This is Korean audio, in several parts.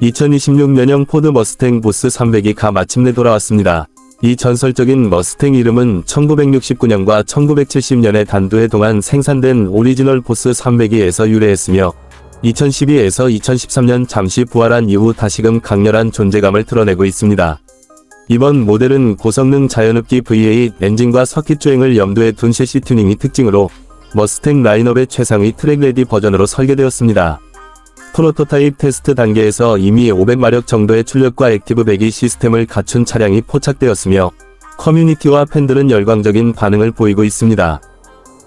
2026년형 포드 머스탱 보스 300이 가 마침내 돌아왔습니다. 이 전설적인 머스탱 이름은 1969년과 1970년에 단두해 동안 생산된 오리지널 보스 300이에서 유래했으며 2012에서 2013년 잠시 부활한 이후 다시금 강렬한 존재감을 드러내고 있습니다. 이번 모델은 고성능 자연흡기 V8 엔진과 서킷 주행을 염두에 둔 셰시 튜닝이 특징으로 머스탱 라인업의 최상위 트랙 레디 버전으로 설계되었습니다. 프로토타입 테스트 단계에서 이미 500마력 정도의 출력과 액티브 배기 시스템을 갖춘 차량이 포착되었으며 커뮤니티와 팬들은 열광적인 반응을 보이고 있습니다.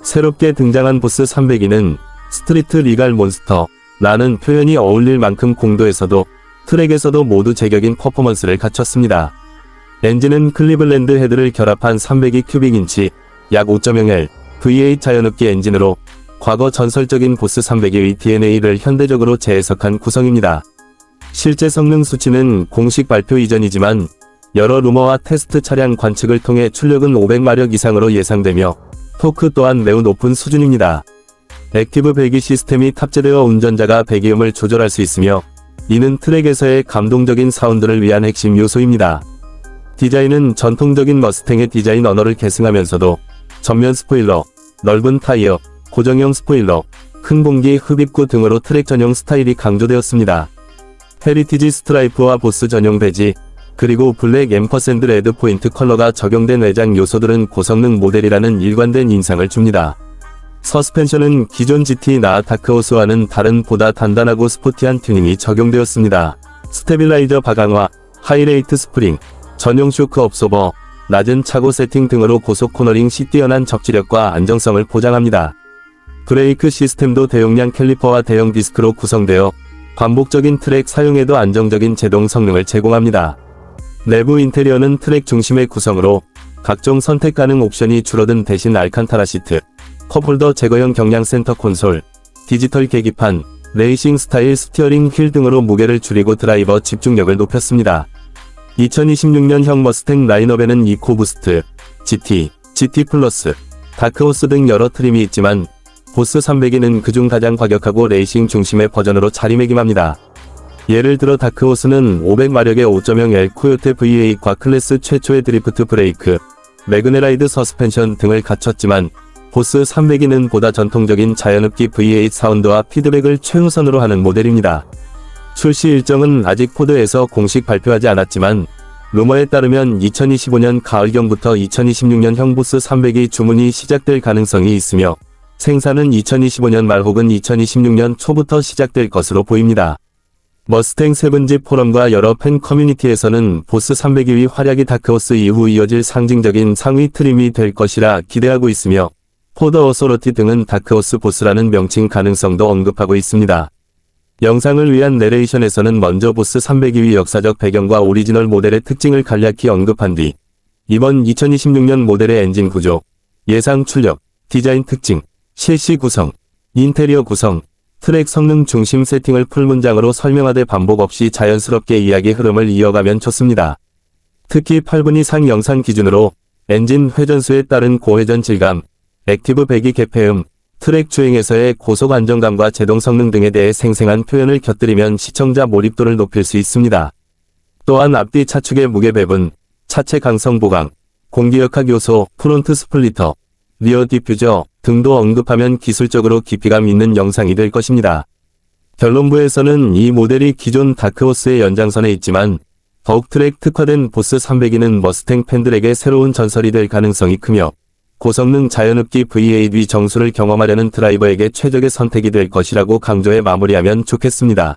새롭게 등장한 보스 302는 스트리트 리갈 몬스터 라는 표현이 어울릴 만큼 공도에서도 트랙에서도 모두 제격인 퍼포먼스를 갖췄습니다. 엔진은 클리블랜드 헤드를 결합한 302 큐빅 인치 약 5.0L V8 자연흡기 엔진으로 과거 전설적인 보스 300의 DNA를 현대적으로 재해석한 구성입니다. 실제 성능 수치는 공식 발표 이전이지만 여러 루머와 테스트 차량 관측을 통해 출력은 500마력 이상으로 예상되며 토크 또한 매우 높은 수준입니다. 액티브 배기 시스템이 탑재되어 운전자가 배기음을 조절할 수 있으며 이는 트랙에서의 감동적인 사운드를 위한 핵심 요소입니다. 디자인은 전통적인 머스탱의 디자인 언어를 계승하면서도 전면 스포일러, 넓은 타이어, 고정형 스포일러, 큰 공기 흡입구 등으로 트랙 전용 스타일이 강조되었습니다. 헤리티지 스트라이프와 보스 전용 배지, 그리고 블랙 앰퍼샌드 레드 포인트 컬러가 적용된 외장 요소들은 고성능 모델이라는 일관된 인상을 줍니다. 서스펜션은 기존 GT 나 다크호스와는 다른 보다 단단하고 스포티한 튜닝이 적용되었습니다. 스테빌라이저 바강화, 하이레이트 스프링, 전용 쇼크 업소버, 낮은 차고 세팅 등으로 고속 코너링 시 뛰어난 적지력과 안정성을 보장합니다. 브레이크 시스템도 대용량 캘리퍼와 대형 디스크로 구성되어 반복적인 트랙 사용에도 안정적인 제동 성능을 제공합니다. 내부 인테리어는 트랙 중심의 구성으로 각종 선택 가능 옵션이 줄어든 대신 알칸타라 시트, 컵홀더 제거형 경량 센터 콘솔, 디지털 계기판, 레이싱 스타일 스티어링 휠 등으로 무게를 줄이고 드라이버 집중력을 높였습니다. 2026년형 머스탱 라인업에는 이코부스트, GT, GT 플러스, 다크호스 등 여러 트림이 있지만 보스 300이는 그중 가장 과격하고 레이싱 중심의 버전으로 자리매김합니다. 예를 들어 다크호스는 500마력의 5.0L 코요테 V8과 클래스 최초의 드리프트 브레이크, 매그네라이드 서스펜션 등을 갖췄지만 보스 300이는 보다 전통적인 자연흡기 V8 사운드와 피드백을 최우선으로 하는 모델입니다. 출시 일정은 아직 포드에서 공식 발표하지 않았지만 루머에 따르면 2025년 가을경부터 2026년 형 보스 300이 주문이 시작될 가능성이 있으며 생산은 2025년 말 혹은 2026년 초부터 시작될 것으로 보입니다. 머스탱 세븐지 포럼과 여러 팬 커뮤니티에서는 보스 302위 활약이 다크호스 이후 이어질 상징적인 상위 트림이 될 것이라 기대하고 있으며 포드 어소러티 등은 다크호스 보스라는 명칭 가능성도 언급하고 있습니다. 영상을 위한 내레이션에서는 먼저 보스 302위 역사적 배경과 오리지널 모델의 특징을 간략히 언급한 뒤 이번 2026년 모델의 엔진 구조, 예상 출력, 디자인 특징, 실시 구성, 인테리어 구성, 트랙 성능 중심 세팅을 풀 문장으로 설명하되 반복 없이 자연스럽게 이야기 흐름을 이어가면 좋습니다. 특히 8분 이상 영상 기준으로 엔진 회전수에 따른 고회전 질감, 액티브 배기 개폐음, 트랙 주행에서의 고속 안정감과 제동 성능 등에 대해 생생한 표현을 곁들이면 시청자 몰입도를 높일 수 있습니다. 또한 앞뒤 차축의 무게 배분, 차체 강성 보강, 공기역학 요소, 프론트 스플리터, 리어 디퓨저 등도 언급하면 기술적으로 깊이감 있는 영상이 될 것입니다. 결론부에서는 이 모델이 기존 다크호스의 연장선에 있지만 더욱 트랙 특화된 보스 300이는 머스탱 팬들에게 새로운 전설이 될 가능성이 크며 고성능 자연흡기 V8 정수를 경험하려는 드라이버에게 최적의 선택이 될 것이라고 강조해 마무리하면 좋겠습니다.